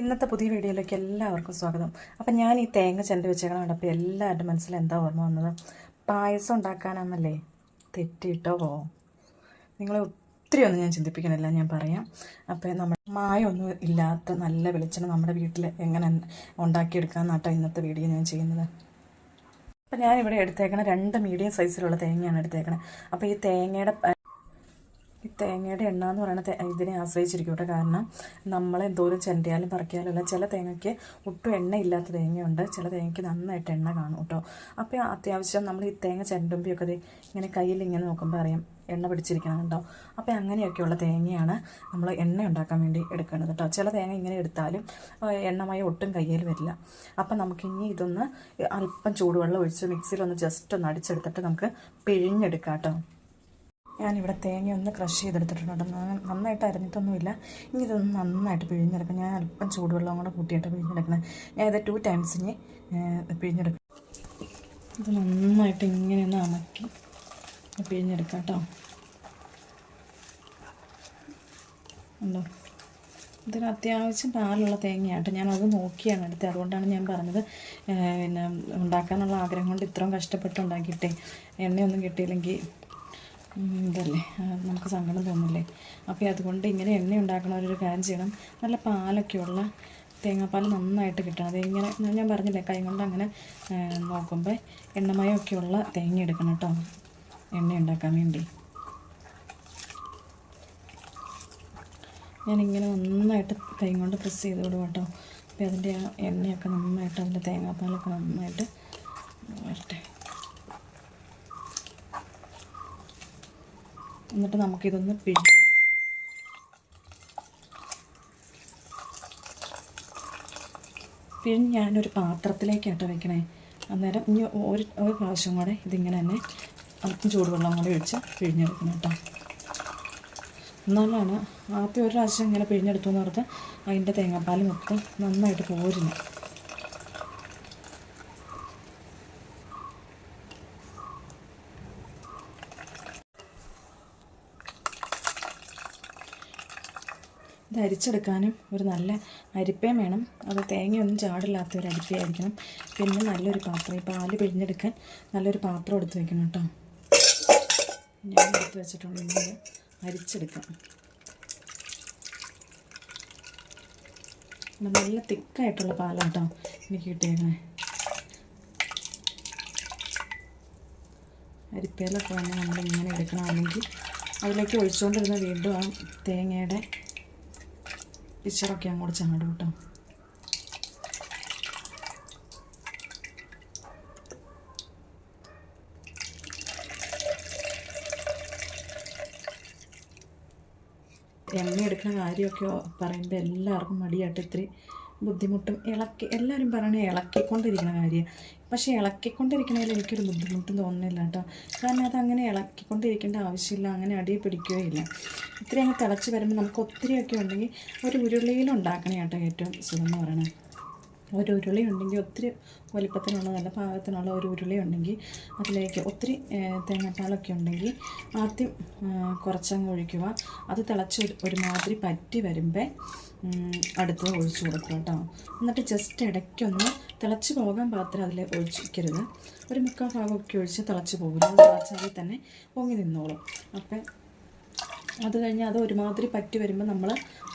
ഇന്നത്തെ പുതിയ വീഡിയോയിലേക്ക് എല്ലാവർക്കും സ്വാഗതം. അപ്പം ഞാൻ ഈ തേങ്ങ ചെണ്ട വെച്ചേക്കണം കണ്ടപ്പോൾ എല്ലാവരുടെ മനസ്സിൽ എന്താ ഓർമ്മ വന്നത്? പായസം ഉണ്ടാക്കാനാണെന്നല്ലേ തെറ്റിയിട്ടോ നിങ്ങളെ ഒത്തിരി ഒന്നും ഞാൻ ചിന്തിപ്പിക്കണില്ല ഞാൻ പറയാം. അപ്പോൾ നമ്മൾ മായൊന്നും ഇല്ലാത്ത നല്ല വെളിച്ചെണ്ണ നമ്മുടെ വീട്ടിൽ എങ്ങനെ ഉണ്ടാക്കിയെടുക്കാമെന്നാട്ടോ ഇന്നത്തെ വീഡിയോ ഞാൻ ചെയ്യുന്നത്. അപ്പം ഞാനിവിടെ എടുത്തേക്കണ രണ്ട് മീഡിയം സൈസിലുള്ള തേങ്ങയാണ് എടുത്തേക്കണത് അപ്പോൾ ഈ തേങ്ങയുടെ തേങ്ങയുടെ എണ്ണ എന്ന് പറയുന്നത് ഇതിനെ ആശ്രയിച്ചിരിക്കും കേട്ടോ കാരണം നമ്മൾ എന്തോരം ചെണ്ടിയാലും പറിക്കാലും അല്ല ചില തേങ്ങയ്ക്ക് ഒട്ടും എണ്ണ ഇല്ലാത്ത തേങ്ങയുണ്ട്. ചില തേങ്ങയ്ക്ക് നന്നായിട്ട് എണ്ണ കാണും കേട്ടോ. അപ്പോൾ അത്യാവശ്യം നമ്മൾ ഈ തേങ്ങ ചെണ്ടുമ്പിയൊക്കെ ഇങ്ങനെ കയ്യിൽ ഇങ്ങനെ നോക്കുമ്പോൾ അറിയാം എണ്ണ പിടിച്ചിരിക്കണം കേട്ടോ. അപ്പോൾ അങ്ങനെയൊക്കെയുള്ള തേങ്ങയാണ് നമ്മൾ എണ്ണ ഉണ്ടാക്കാൻ വേണ്ടി എടുക്കേണ്ടത് കേട്ടോ. ചില തേങ്ങ ഇങ്ങനെ എടുത്താലും എണ്ണമയം ഒട്ടും കയ്യിൽ വരില്ല. അപ്പം നമുക്കിനി ഇതൊന്ന് അല്പം ചൂടുവെള്ളം ഒഴിച്ച് മിക്സിയിലൊന്ന് ജസ്റ്റ് ഒന്ന് അടിച്ചെടുത്തിട്ട് നമുക്ക് പിഴിഞ്ഞെടുക്കാം കേട്ടോ. ഞാനിവിടെ തേങ്ങ ഒന്ന് ക്രഷ് ചെയ്തെടുത്തിട്ടുണ്ട് നന്നായിട്ട് അരഞ്ഞിട്ടൊന്നുമില്ല ഇനി ഇതൊന്ന് നന്നായിട്ട് പിഴിഞ്ഞെടുക്കാം ഞാൻ അല്പം ചൂടുവെള്ളം കൂടെ കൂട്ടിയിട്ട് പിഴിഞ്ഞെടുക്കണം. ഞാൻ ഇത് ടു ടൈംസ് ഇനി പിഴിഞ്ഞെടുക്കും. ഇത് നന്നായിട്ട് ഇങ്ങനെ ഒന്ന് അമക്കി പിഴിഞ്ഞെടുക്കാം കേട്ടോ. ഉണ്ടോ? ഇതിന് അത്യാവശ്യം പാലുള്ള തേങ്ങയാട്ടോ ഞാനത് നോക്കിയാണ് എടുത്തത്. അതുകൊണ്ടാണ് ഞാൻ പറഞ്ഞത് പിന്നെ ഉണ്ടാക്കാനുള്ള ആഗ്രഹം കൊണ്ട് ഇത്രയും കഷ്ടപ്പെട്ട് ഉണ്ടാക്കിയിട്ടേ. എണ്ണയൊന്നും കിട്ടിയില്ലെങ്കിൽ ഇതല്ലേ? നമുക്ക് സങ്കടം തോന്നില്ലേ? അപ്പോൾ അതുകൊണ്ട് ഇങ്ങനെ എണ്ണ ഉണ്ടാക്കണവരൊരു കാര്യം ചെയ്യണം. നല്ല പാലൊക്കെയുള്ള തേങ്ങാപ്പാൽ നന്നായിട്ട് കിട്ടണം. അത് ഇങ്ങനെ ഞാൻ പറഞ്ഞില്ലേ കൈ കൊണ്ട് അങ്ങനെ നോക്കുമ്പോൾ എണ്ണമയമൊക്കെയുള്ള തേങ്ങ എടുക്കണം കേട്ടോ. എണ്ണ ഉണ്ടാക്കാൻ വേണ്ടി. ഞാനിങ്ങനെ നന്നായിട്ട് കൈ കൊണ്ട് പ്രസ് ചെയ്ത് വിടും കേട്ടോ. അപ്പോൾ അതിന്റെ ആ എണ്ണയൊക്കെ നന്നായിട്ട് അതിന്റെ തേങ്ങാപ്പാലൊക്കെ നന്നായിട്ട് വരട്ടെ. എന്നിട്ട് നമുക്കിതൊന്ന് പിഴിയാം. പിഴിഞ്ഞ് ഞാനൊരു പാത്രത്തിലേക്കായിട്ട് വെക്കണേ. അന്നേരം ഇനി ഒരു ഒരു പ്രാവശ്യം കൂടെ ഇതിങ്ങനെ തന്നെ അല്പം ചൂടുവെള്ളം കൂടെ ഒഴിച്ച് പിഴിഞ്ഞെടുക്കണം കേട്ടോ. എന്നാലാണ് ആദ്യം ഒരു പ്രാവശ്യം ഇങ്ങനെ പിഴിഞ്ഞെടുത്തു എന്ന് പറഞ്ഞാൽ അതിന്റെ തേങ്ങാപ്പാൽ മൊത്തം നന്നായിട്ട് പോരുന്നു ഇത് അരിച്ചെടുക്കാനും ഒരു നല്ല അരിപ്പയും വേണം. അത് തേങ്ങയൊന്നും ചാടില്ലാത്ത ഒരു അരിപ്പയായിരിക്കണം. പിന്നെ നല്ലൊരു പാത്രം ഈ പാൽ പിഴിഞ്ഞെടുക്കാൻ നല്ലൊരു പാത്രം എടുത്ത് വെക്കണം കേട്ടോ. ഞാൻ എടുത്ത് വെച്ചിട്ടുണ്ടെങ്കിൽ അരിച്ചെടുക്കാം. നല്ല തിക്കായിട്ടുള്ള പാലാട്ടോ എനിക്ക് കിട്ടിയേക്കണേ. അരിപ്പയിലൊക്കെ വന്ന് നമ്മളിങ്ങനെ എടുക്കണം. അല്ലെങ്കിൽ അതിലേക്ക് ഒഴിച്ചുകൊണ്ടിരുന്ന വീണ്ടും ആ തേങ്ങയുടെ പിക്ചറൊക്കെ അങ്ങോട്ട് ചാടും കേട്ടോ. എണ്ണ എടുക്കുന്ന കാര്യമൊക്കെ പറയുമ്പോൾ എല്ലാവർക്കും മടിയായിട്ട് ഇത്തിരി ബുദ്ധിമുട്ടും ഇളക്കി എല്ലാവരും പറയണേ ഇളക്കിക്കൊണ്ടിരിക്കുന്ന കാര്യം. പക്ഷേ ഇളക്കിക്കൊണ്ടിരിക്കണതിൽ എനിക്കൊരു ബുദ്ധിമുട്ടും തോന്നുന്നില്ല കേട്ടോ. കാരണം അത് അങ്ങനെ ഇളക്കിക്കൊണ്ടിരിക്കേണ്ട ആവശ്യമില്ല അങ്ങനെ അടിയെ പിടിക്കുകയില്ല. ഇത്രയും അങ്ങ് തിളച്ച് വരുമ്പോൾ നമുക്ക് ഒത്തിരിയൊക്കെ ഉണ്ടെങ്കിൽ ഒരു ഉരുളിയിൽ ഉണ്ടാക്കണേ കേട്ടോ ഏറ്റവും സുഖം എന്ന് പറയണത് ഒരു ഉരുളി ഉണ്ടെങ്കിൽ ഒത്തിരി വലിപ്പത്തിനുള്ള നല്ല പാകത്തിനുള്ള ഒരു ഉരുളി ഉണ്ടെങ്കിൽ അതിലേക്ക് ഒത്തിരി തേങ്ങാപ്പാലൊക്കെ ഉണ്ടെങ്കിൽ ആദ്യം കുറച്ചങ്ങ് ഒഴിക്കുക. അത് തിളച്ച് ഒരു- ഒരുമാതിരി പറ്റി വരുമ്പോൾ അടുത്ത് ഒഴിച്ചു കൊടുക്കുക കേട്ടോ. എന്നിട്ട് ജസ്റ്റ് ഇടയ്ക്കൊന്ന് തിളച്ച് പോകാൻ പാത്രം അതിൽ ഒഴിച്ചിരിക്കരുത്. ഒരു മുക്കാൽ ഭാഗമൊക്കെ ഒഴിച്ച് തിളച്ച് പോകില്ല തിളച്ചാൽ തന്നെ പൊങ്ങി നിന്നോളും. അപ്പം അത് കഴിഞ്ഞ് അത് ഒരുമാതിരി പറ്റി വരുമ്പോൾ നമ്മൾ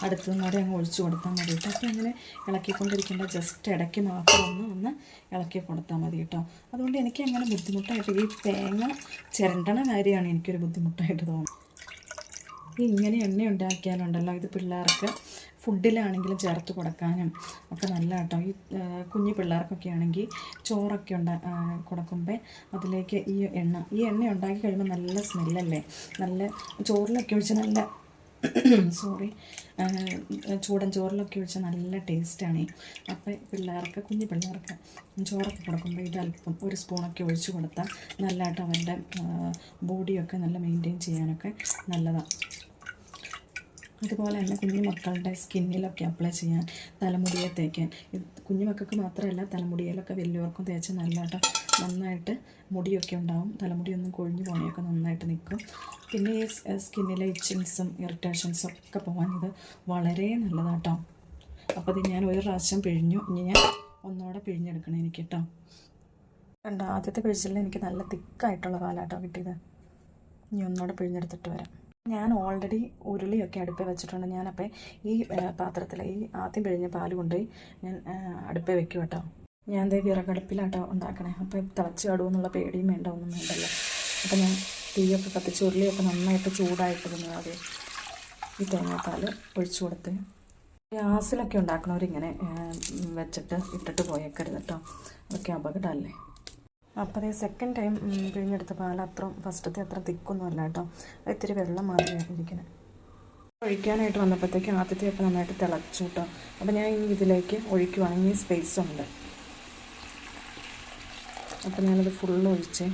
അടുത്ത് നിന്നോടെ അങ്ങ് ഒഴിച്ചു കൊടുത്താൽ മതി കേട്ടോ. അപ്പോൾ അങ്ങനെ ഇളക്കിക്കൊണ്ടിരിക്കേണ്ട ജസ്റ്റ് ഇടയ്ക്ക് മാത്രം ഒന്ന് ഒന്ന് ഇളക്കി കൊടുത്താൽ മതി കേട്ടോ. അതുകൊണ്ട് എനിക്ക് അങ്ങനെ ബുദ്ധിമുട്ടായിട്ട് ഈ തേങ്ങ ചിരണ്ടണ കാര്യമാണ് എനിക്കൊരു ബുദ്ധിമുട്ടായിട്ട് തോന്നുന്നത്. ഇങ്ങനെ എണ്ണ ഉണ്ടാക്കിയാലുണ്ടല്ലോ ഇത് പിള്ളേർക്ക് ഫുഡിലാണെങ്കിലും ചേർത്ത് കൊടുക്കാനും ഒക്കെ നല്ല കേട്ടോ ഈ കുഞ്ഞു പിള്ളേർക്കൊക്കെ ആണെങ്കിൽ ചോറൊക്കെ ഉണ്ടാ കൊടുക്കുമ്പോൾ അതിലേക്ക് ഈ എണ്ണ ഈ എണ്ണ ഉണ്ടാക്കി കഴിയുമ്പോൾ നല്ല സ്മെല്ലല്ലേ നല്ല ചോറിലൊക്കെ ഒഴിച്ച് നല്ല സോറി ചൂടൻ ചോറിലൊക്കെ ഒഴിച്ച നല്ല ടേസ്റ്റാണ്. അപ്പോൾ പിള്ളേർക്ക് കുഞ്ഞു പിള്ളേർക്ക് ചോറൊക്കെ കൊടുക്കുമ്പോൾ ഇത് അല്പം ഒരു സ്പൂണൊക്കെ ഒഴിച്ച് കൊടുത്താൽ നല്ലതായിട്ട് അവരുടെ ബോഡിയൊക്കെ നല്ല മെയിന്റെയിൻ ചെയ്യാനൊക്കെ നല്ലതാണ് അതുപോലെ തന്നെ കുഞ്ഞു മക്കളുടെ സ്കിന്നിലൊക്കെ അപ്ലൈ ചെയ്യാൻ തലമുടിയെ തേക്കാൻ. കുഞ്ഞു മക്കൾക്ക് മാത്രമല്ല തലമുടിയിലൊക്കെ വലിയവർക്കും തേച്ച് നല്ലതായിട്ട് നന്നായിട്ട് മുടിയൊക്കെ ഉണ്ടാവും. തലമുടിയൊന്നും കൊഴിഞ്ഞു പോകണയൊക്കെ നന്നായിട്ട് നിൽക്കും പിന്നെ ഈ സ്കിന്നിലെ ഇച്ചിങ്സും ഇറിറ്റേഷൻസും ഒക്കെ പോകാൻ ഇത് വളരെ നല്ലതാട്ടോ. അപ്പോൾ ഇത് ഞാൻ ഒരു പ്രാവശ്യം പിഴിഞ്ഞു. ഇനി ഞാൻ ഒന്നുകൂടെ പിഴിഞ്ഞെടുക്കണം എനിക്ക് കേട്ടോ കണ്ടോ? ആദ്യത്തെ പിഴിച്ചിൽ എനിക്ക് നല്ല തിക്കായിട്ടുള്ള പാലാട്ടോ കിട്ടിയത്. ഇനി ഒന്നുകൂടെ പിഴിഞ്ഞെടുത്തിട്ട് വരാം. ഞാൻ ഓൾറെഡി ഉരുളിയൊക്കെ അടുപ്പേ വെച്ചിട്ടുണ്ട്. ഞാനപ്പോൾ ഈ പാത്രത്തിൽ ഈ ആദ്യം പിഴിഞ്ഞ പാൽ കൊണ്ടുപോയി ഞാൻ അടുപ്പേ വെക്കും കേട്ടോ. ഞാൻ ദേ വിറകടുപ്പിലാട്ടോ ഉണ്ടാക്കണേ. അപ്പോൾ തിളച്ച് കടുവെന്നുള്ള പേടിയും വേണ്ട ഒന്നും വേണ്ടല്ലോ. അപ്പോൾ ഞാൻ തീയൊക്കെ കത്തിച്ച് ഉരുളിയൊക്കെ നന്നായിട്ട് ചൂടായിട്ട് തന്നെ ആദ്യം ഈ തേങ്ങാപ്പാൽ ഒഴിച്ചു കൊടുത്ത് ഗ്യാസിലൊക്കെ ഉണ്ടാക്കണവരിങ്ങനെ വെച്ചിട്ട് ഇട്ടിട്ട് പോയേക്കരുത് കേട്ടോ. അതൊക്കെ അപകടമല്ലേ? അപ്പോൾ അതേ സെക്കൻഡ് ടൈം പിഴിഞ്ഞെടുത്ത പാൽ അത്ര ഫസ്റ്റത്തെ അത്ര തിക്കൊന്നും അല്ല കേട്ടോ. അത് ഇത്തിരി വെള്ളം മാറിയാണ് ഇരിക്കുന്നത് ഒഴിക്കാനായിട്ട് വന്നപ്പോഴത്തേക്കും ആദ്യത്തെ ഒക്കെ നന്നായിട്ട് തിളച്ചു കേട്ടോ. അപ്പോൾ ഞാൻ ഇനി ഇതിലേക്ക് ഒഴിക്കുവാണെങ്കിൽ സ്പേസ് ഉണ്ട്. അപ്പോൾ ഞാനത് ഫുള്ള് ഒഴിച്ച്.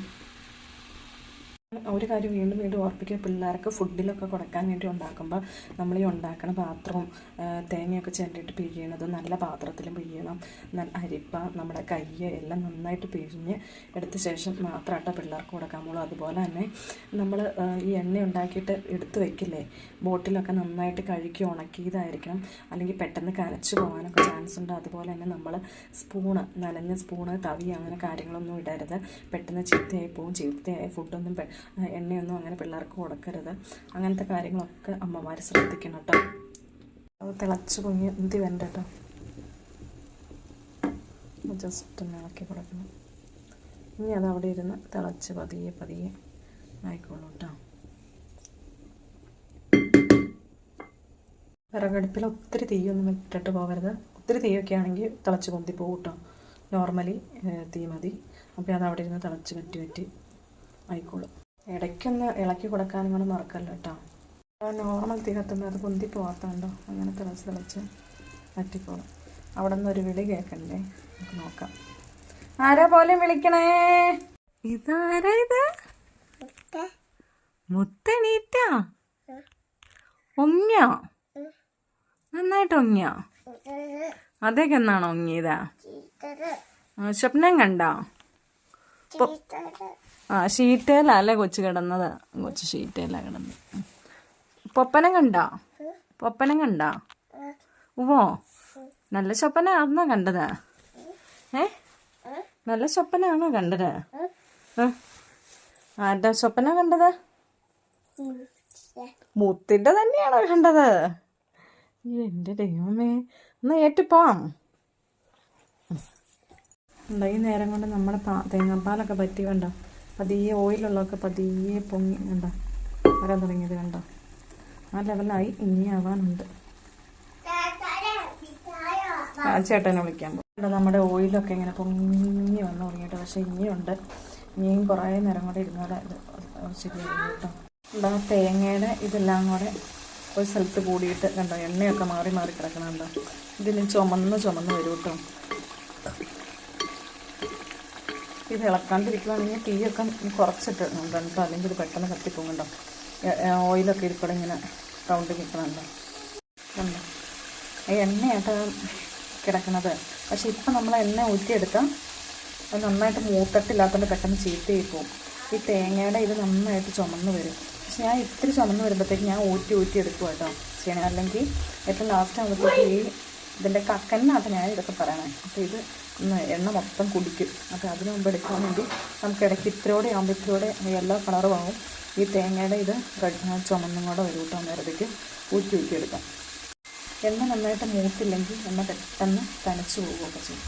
ഒരു കാര്യം വീണ്ടും വീണ്ടും ഓർപ്പിക്കുക പിള്ളേർക്ക് ഫുഡിലൊക്കെ കൊടുക്കാൻ വേണ്ടി ഉണ്ടാക്കുമ്പോൾ നമ്മൾ ഈ ഉണ്ടാക്കുന്ന പാത്രവും തേങ്ങയൊക്കെ ചേർത്തിട്ട് പിഴിയണത് നല്ല പാത്രത്തിലും പിഴിയണം. അരിപ്പ നമ്മുടെ കയ്യ് എല്ലാം നന്നായിട്ട് പിഴിഞ്ഞ് എടുത്ത ശേഷം മാത്രമായിട്ട് പിള്ളേർക്ക് കൊടുക്കാൻ പോകുള്ളൂ അതുപോലെ തന്നെ നമ്മൾ ഈ എണ്ണ ഉണ്ടാക്കിയിട്ട് എടുത്ത് വെക്കില്ലേ ബോട്ടിലൊക്കെ നന്നായിട്ട് കഴുകി ഉണക്കിയതായിരിക്കണം. അല്ലെങ്കിൽ പെട്ടെന്ന് കരച്ചു പോകാനൊക്കെ ചാൻസ് ഉണ്ട്. അതുപോലെ തന്നെ നമ്മൾ സ്പൂണ് നനഞ്ഞ സ്പൂണ് തവി അങ്ങനെ കാര്യങ്ങളൊന്നും ഇടരുത്. പെട്ടെന്ന് ചീത്തയായി പോവും. ചീത്തയായ ഫുഡൊന്നും എണ്ണയൊന്നും അങ്ങനെ പിള്ളേർക്ക് കൊടുക്കരുത്. അങ്ങനത്തെ കാര്യങ്ങളൊക്കെ അമ്മമാർ ശ്രദ്ധിക്കണം കേട്ടോ അത് തിളച്ച് പൊങ്ങി എന്തി വേണ്ട കേട്ടോ ജസ്റ്റ് ഒന്ന് ഇളക്കി കൊടുക്കണം. ഇനി അത് അവിടെ ഇരുന്ന് തിളച്ച് പതിയെ പതിയെ ആയിക്കോളൂ കേട്ടോ വിറകടുപ്പിൽ ഒത്തിരി തീയൊന്നും ഇട്ടിട്ട് പോകരുത്. ഒത്തിരി തീയൊക്കെ ആണെങ്കിൽ തിളച്ച് പൊന്തി പോകും കേട്ടോ നോർമലി തീ മതി. അപ്പോൾ അത് അവിടെ ഇരുന്ന് തിളച്ച് വറ്റി വറ്റി ആയിക്കോളും. ഇടയ്ക്കൊന്ന് ഇളക്കി കൊടുക്കാനും കൂടെ മറക്കല്ലോ കേട്ടോ നോർമൽ തീ കത്തുമ്പോൾ അത് പൊന്തി പോകാത്തതുണ്ടോ അങ്ങനെ തിളച്ച് തിളച്ച് വറ്റിക്കോളും അവിടെ നിന്ന് ഒരു വിളി കേൾക്കണ്ടേ? നമുക്ക് നോക്കാം. ആരാ പോലും വിളിക്കണേ? ഇതാരാ ഇത്? മുത്തണീറ്റ ഒങ്ങിയോ നന്നായിട്ട് ഒങ്ങിയോ അതൊക്കെ എന്നാണോ ഒങ്ങിയതാ സ്വപ്നം കണ്ടോ? ആ ഷീറ്റേലല്ലേ കൊച്ചു കിടന്നത് കൊച്ചു ഷീറ്റേല കിടന്നത്. പൊപ്പനം കണ്ടോ പൊപ്പനം കണ്ടോ ഉവോ നല്ല സ്വപ്പനാണോ കണ്ടത് ഏ നല്ല ചൊപ്പനാണോ കണ്ടത്? ആരുടെ ചൊപ്പന കണ്ടത് മുത്തിന്റെ തന്നെയാണോ കണ്ടത് എന്റെ ദൈവമേ ഒന്ന് ഏറ്റുപോവാം ഉണ്ടോ ഈ നേരം കൊണ്ട് നമ്മുടെ തേങ്ങാപ്പാലൊക്കെ പറ്റി കണ്ടോ പതിയെ ഓയിലുള്ളതൊക്കെ പതിയെ പൊങ്ങി കണ്ടോ? വരാൻ തുടങ്ങിയത് കണ്ടോ? ആ ലെവലായി ഇനി ആവാനുണ്ട്. ചേട്ടനെ വിളിക്കാൻ പോകും നമ്മുടെ ഓയിലൊക്കെ ഇങ്ങനെ പൊങ്ങി വന്നു തുടങ്ങിയിട്ട്. പക്ഷേ ഇനിയുണ്ട്. ഇനിയും കുറേ നേരം കൂടെ ഇരുന്നാലേ ഇത് ശരിയാകും കേട്ടോ. എന്താ തേങ്ങയുടെ ഇതെല്ലാം കൂടെ ഒരു സ്ഥലത്ത് കൂടിയിട്ട് കണ്ടോ? എണ്ണയൊക്കെ മാറി മാറി കിടക്കണുണ്ടോ ഇതിന് ചുമന്ന് ചുമന്ന് വരും കേട്ടോ. ഇത് ഇളക്കാണ്ടിരിക്കുവാണെങ്കിൽ തീയൊക്കെ കുറച്ചിട്ട് കണ്ടോ? അല്ലെങ്കിൽ ഇത് പെട്ടെന്ന് കത്തിപ്പോകുന്നുണ്ടോ ഓയിലൊക്കെ ഇരിക്കണം ഇങ്ങനെ റൗണ്ട് ഈ എണ്ണയായിട്ട് കിടക്കണത് പക്ഷെ ഇപ്പം നമ്മൾ എണ്ണ ഊറ്റിയെടുക്കാം അത് നന്നായിട്ട് മൂത്തട്ടില്ലാത്തതുകൊണ്ട് പെട്ടെന്ന് ചീത്തയായി പോകും. ഈ തേങ്ങയുടെ ഇത് നന്നായിട്ട് ചുമന്ന് വരും. പക്ഷെ ഞാൻ ഇത്തിരി ചുമന്ന് വരുമ്പോഴത്തേക്ക് ഞാൻ ഊറ്റി ഊറ്റി എടുക്കും കേട്ടോ. ചെയ്യണേ. അല്ലെങ്കിൽ ഏറ്റവും ലാസ്റ്റ് ആകുമ്പോഴത്തേക്ക് ഈ ഇതിന്റെ കക്കനായിട്ട് ഞാൻ ഇതൊക്കെ പറയണേ. അപ്പോൾ ഇത് എണ്ണ മൊത്തം കുടിക്കും. അപ്പോൾ അതിന് മുമ്പ് എടുക്കാൻ വേണ്ടി നമുക്ക് ഇടയ്ക്ക് ഇത്രയോടെ ആകുമ്പോൾ ഇത്രയോടെ യെല്ലോ കളറും ആവും. ഈ തേങ്ങയുടെ ഇത് ചുമന്നും കൂടെ വരും കേട്ടോ നേരത്തേക്ക് ഊറ്റി ഊറ്റി എടുക്കാം. എണ്ണ നന്നായിട്ട് മൂത്തില്ലെങ്കിൽ എണ്ണ പെട്ടെന്ന് തനച്ചു പോവുകയൊക്കെ ചെയ്യും.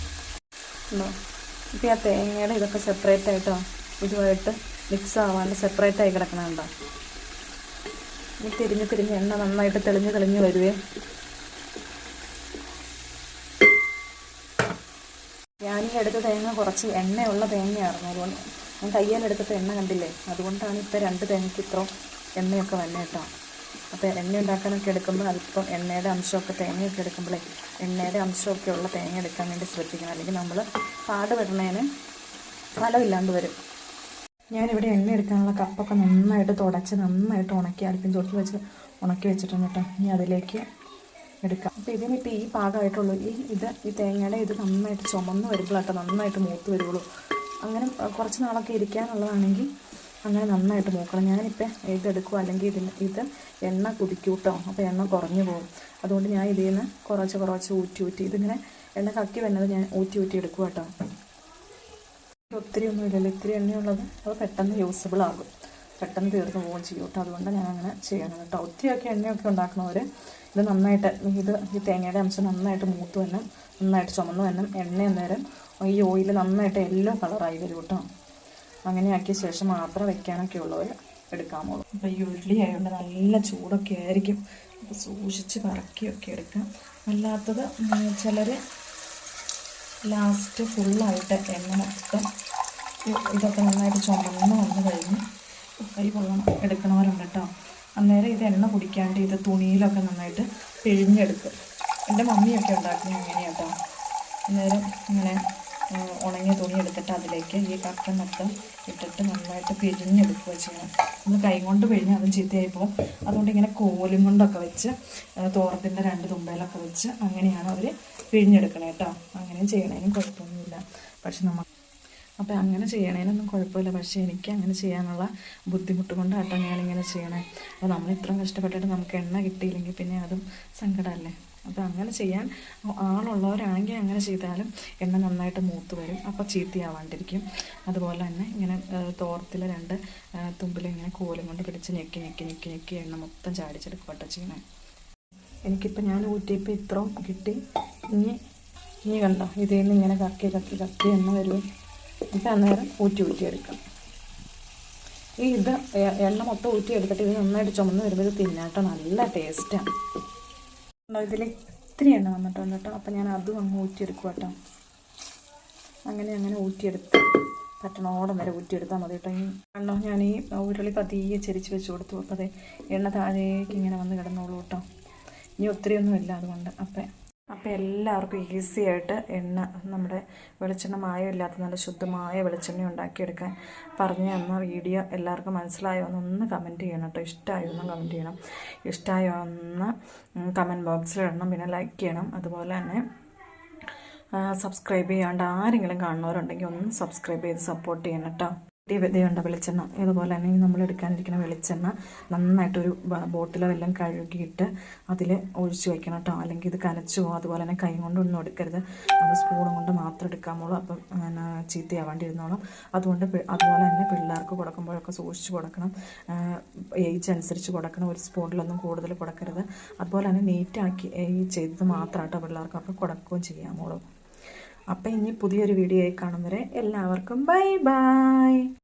ഉണ്ടോ? ഇപ്പോൾ ആ തേങ്ങയുടെ ഇതൊക്കെ സെപ്പറേറ്റ് ആയിട്ടോ? ഇതുമായിട്ട് മിക്സ് ആവാണ്ട് സെപ്പറേറ്റ് ആയി കിടക്കണുണ്ടോ ഈ തിരിഞ്ഞ് തിരിഞ്ഞ് എണ്ണ നന്നായിട്ട് തെളിഞ്ഞ് തെളിഞ്ഞ് വരുവേ. ഞാൻ ഈ എടുത്ത തേങ്ങ കുറച്ച് എണ്ണയുള്ള തേങ്ങയായിരുന്നു. അതുകൊണ്ട് ഞാൻ കയ്യാലെടുത്തപ്പോൾ എണ്ണ കണ്ടില്ലേ? അതുകൊണ്ടാണ് ഇപ്പോൾ രണ്ട് തേങ്ങയ്ക്ക് ഇത്ര എണ്ണയൊക്കെ വന്നത് കേട്ടോ അപ്പോൾ എണ്ണ ഉണ്ടാക്കാനൊക്കെ എടുക്കുമ്പോൾ അതിപ്പം എണ്ണയുടെ അംശമൊക്കെ തേങ്ങയൊക്കെ എടുക്കുമ്പോഴേ എണ്ണയുടെ അംശമൊക്കെ ഉള്ള തേങ്ങ എടുക്കാൻ വേണ്ടി ശ്രദ്ധിക്കണം. അല്ലെങ്കിൽ നമ്മൾ പാട് വരുന്നതിന് ഫലമില്ലാണ്ട് വരും. ഞാനിവിടെ എണ്ണ എടുക്കാനുള്ള കപ്പൊക്കെ നന്നായിട്ട് തുടച്ച് നന്നായിട്ട് ഉണക്കി അടുപ്പിൻ ചോട്ടിൽ വെച്ച് ഉണക്കി വെച്ചിട്ടുണ്ട് കേട്ടോ ഇനി അതിലേക്ക് എടുക്കാം. അപ്പോൾ ഇതിന് ഇപ്പോൾ ഈ പാകമായിട്ടുള്ളൂ. ഈ ഇത് ഈ തേങ്ങയുടെ ഇത് നന്നായിട്ട് ചുമന്ന് വരുമ്പോഴാട്ടോ നന്നായിട്ട് മൂത്ത് വരുള്ളൂ. അങ്ങനെ കുറച്ച് നാളൊക്കെ ഇരിക്കാനുള്ളതാണെങ്കിൽ അങ്ങനെ നന്നായിട്ട് മൂക്കണം. ഞാനിപ്പോൾ ഇതെടുക്കുക അല്ലെങ്കിൽ ഇതിന് ഇത് എണ്ണ കുതിക്കൂട്ടോ അപ്പോൾ എണ്ണ കുറഞ്ഞു പോകും. അതുകൊണ്ട് ഞാൻ ഇതിൽ നിന്ന് കുറച്ച് കുറച്ച് ഊറ്റി ഊറ്റി ഇതിങ്ങനെ എണ്ണ കക്കി വരുന്നത് ഞാൻ ഊറ്റി ഊറ്റി എടുക്കുക കേട്ടോ ഒത്തിരി ഒന്നും ഇല്ലല്ലോ. ഇത്തിരി എണ്ണയുള്ളത് അത് പെട്ടെന്ന് യൂസബിൾ ആകും. പെട്ടെന്ന് തീർന്നു പോവുകയും ചെയ്യും കേട്ടോ അതുകൊണ്ട് ഞാൻ അങ്ങനെ ചെയ്യണം കേട്ടോ ഒത്തിരിയൊക്കെ എണ്ണയൊക്കെ ഉണ്ടാക്കണവർ ഇത് നന്നായിട്ട് ഇത് ഈ തേങ്ങയുടെ അംശം നന്നായിട്ട് മൂത്ത് വന്നും നന്നായിട്ട് ചുമന്ന് വന്നും എണ്ണ അന്നേരം ഈ ഓയിൽ നന്നായിട്ട് യെല്ലോ കളറായി വരും കേട്ടോ. അങ്ങനെ ആക്കിയ ശേഷം മാത്രം വെക്കാനൊക്കെ ഉള്ളവർ എടുക്കാമുള്ളൂ അപ്പോൾ ഈ ഉരുളി ആയതുകൊണ്ട് നല്ല ചൂടൊക്കെ ആയിരിക്കും. അപ്പോൾ സൂക്ഷിച്ച് പറക്കിയൊക്കെ എടുക്കാം. അല്ലാത്തത് ചിലർ ലാസ്റ്റ് ഫുള്ളായിട്ട് എണ്ണ മൊത്തം ഇതൊക്കെ നന്നായിട്ട് ചുമന്ന് വന്നു കഴിഞ്ഞ് കൈ കൊള്ളണം എടുക്കണവരുണ്ട് കേട്ടോ. അന്നേരം ഇത് എണ്ണ കുടിക്കാണ്ട് ഇത് തുണിയിലൊക്കെ നന്നായിട്ട് പിഴിഞ്ഞെടുക്കും. എന്റെ മമ്മിയൊക്കെ ഉണ്ടാക്കുന്നത് അങ്ങനെയാണ് കേട്ടോ അന്നേരം ഇങ്ങനെ ഉണങ്ങിയ തുണി എടുത്തിട്ട് അതിലേക്ക് ഈ കക്ക മൊത്തം ഇട്ടിട്ട് നന്നായിട്ട് പിഴിഞ്ഞെടുക്കുക ചെയ്യണം നമ്മൾ കൈ കൊണ്ട് പിഴിഞ്ഞ് അതും ചീത്തയായി പോകും അതുകൊണ്ട് ഇങ്ങനെ കോലും കൊണ്ടൊക്കെ വെച്ച് തോറത്തിന്റെ രണ്ട് തുമ്പയിലൊക്കെ വെച്ച് അങ്ങനെയാണ് അവർ പിഴിഞ്ഞെടുക്കണേ കേട്ടോ അങ്ങനെ ചെയ്യണേനും കുഴപ്പമൊന്നുമില്ല. പക്ഷെ നമ്മൾ അപ്പോൾ അങ്ങനെ ചെയ്യണേനൊന്നും കുഴപ്പമില്ല. പക്ഷേ എനിക്ക് അങ്ങനെ ചെയ്യാനുള്ള ബുദ്ധിമുട്ട് കൊണ്ടാട്ടോ ഞാനിങ്ങനെ ചെയ്യണേ. അപ്പോൾ നമ്മൾ ഇത്രയും കഷ്ടപ്പെട്ടിട്ട് നമുക്ക് എണ്ണ കിട്ടിയില്ലെങ്കിൽ പിന്നെ അതും സങ്കടമല്ലേ? അപ്പോൾ അങ്ങനെ ചെയ്യാൻ ആളുള്ളവരാണെങ്കിൽ അങ്ങനെ ചെയ്താലും എണ്ണ നന്നായിട്ട് മൂത്ത് വരും. അപ്പോൾ ചീത്തയാവാണ്ടിരിക്കും. അതുപോലെ തന്നെ ഇങ്ങനെ തോർത്തിലെ രണ്ട് തുമ്പിൽ ഇങ്ങനെ കോലും കൊണ്ട് പിടിച്ച് ഞെക്കി ഞെക്കി ഞെക്കി ഞെക്കി എണ്ണ മൊത്തം ചാടിച്ചെടുക്കട്ടെ ചെയ്യണേ. എനിക്കിപ്പോൾ ഞാൻ ഊറ്റിയപ്പോൾ ഇത്രയും കിട്ടി. ഇനി ഇനി കണ്ടോ? ഇതിൽ നിന്ന് ഇങ്ങനെ കക്കി കക്കി കക്കി എണ്ണ വരും. ഇപ്പം അന്നേരം ഊറ്റി ഊറ്റി എടുക്കാം ഈ ഇത് എണ്ണ മൊത്തം ഊറ്റി എടുത്തിട്ട് ഇത് നന്നായിട്ട് ചുമന്ന് വരുമ്പോൾ ഇത് തിന്നാട്ടോ നല്ല ടേസ്റ്റാണ് ഇതിൽ ഇത്തിരി എണ്ണ വന്നിട്ടുണ്ട് കേട്ടോ. അപ്പം ഞാൻ അതും അങ്ങ് ഊറ്റിയെടുക്കും കേട്ടോ. അങ്ങനെ അങ്ങനെ ഊറ്റിയെടുത്ത് പറ്റണോടം വരെ ഊറ്റിയെടുത്താൽ മതി കേട്ടോ. ഈ എണ്ണ ഞാൻ ഈ ഉരുളി പതിയെ ചെരിച്ച് വെച്ച് കൊടുത്തു. അപ്പോൾ അതെ എണ്ണ താഴേക്ക് ഇങ്ങനെ വന്ന് കിടന്നോളൂ കേട്ടോ. ഇനി ഒത്തിരിയൊന്നും ഇല്ല അതുകൊണ്ട്. അപ്പം അപ്പം എല്ലാവർക്കും ഈസി ആയിട്ട് എണ്ണ നമ്മുടെ വെളിച്ചെണ്ണ മായമില്ലാത്ത നല്ല ശുദ്ധമായ വെളിച്ചെണ്ണ ഉണ്ടാക്കിയെടുക്കാൻ പറഞ്ഞു തന്ന വീഡിയോ എല്ലാവർക്കും മനസ്സിലായോ എന്നൊന്ന് കമന്റ് ചെയ്യണം കേട്ടോ. ഇഷ്ടമായോ എന്നും കമന്റ് ചെയ്യണം. ഇഷ്ടമായോ എന്ന് കമന്റ് ബോക്സിൽ ഇടണം പിന്നെ ലൈക്ക് ചെയ്യണം. അതുപോലെ തന്നെ സബ്സ്ക്രൈബ് ചെയ്യാണ്ട് ആരെങ്കിലും കാണുന്നവരുണ്ടെങ്കിൽ ഒന്ന് സബ്സ്ക്രൈബ് ചെയ്ത് സപ്പോർട്ട് ചെയ്യണം കേട്ടോ. ഇതേണ്ട വെളിച്ചെണ്ണ? ഇതുപോലെ തന്നെ നമ്മൾ എടുക്കാനിരിക്കുന്ന വെളിച്ചെണ്ണ നന്നായിട്ടൊരു ബോട്ടിലോ എല്ലാം കഴുകിയിട്ട് അതിൽ ഒഴിച്ച് വയ്ക്കണം കേട്ടോ. അല്ലെങ്കിൽ ഇത് കലച്ചു പോകും അതുപോലെ തന്നെ കൈ കൊണ്ടൊന്നും എടുക്കരുത്. നമ്മൾ സ്പൂണും കൊണ്ട് മാത്രം എടുക്കാമുള്ളൂ അപ്പം പിന്നെ ചീത്തയാവാണ്ടിരുന്നോളും. അതുകൊണ്ട് അതുപോലെ തന്നെ പിള്ളേർക്ക് കൊടുക്കുമ്പോഴൊക്കെ സൂക്ഷിച്ച് കൊടുക്കണം. ഏജ് അനുസരിച്ച് കൊടുക്കണം. ഒരു സ്പൂണിലൊന്നും കൂടുതൽ കൊടുക്കരുത്. അതുപോലെ തന്നെ നീറ്റാക്കി ചെയ്തത് മാത്രം കേട്ടോ പിള്ളേർക്കൊക്കെ കൊടുക്കുകയും ചെയ്യാമുള്ളൂ അപ്പം ഇനി പുതിയൊരു വീഡിയോ ആയി കാണും വരെ എല്ലാവർക്കും ബൈ ബൈ.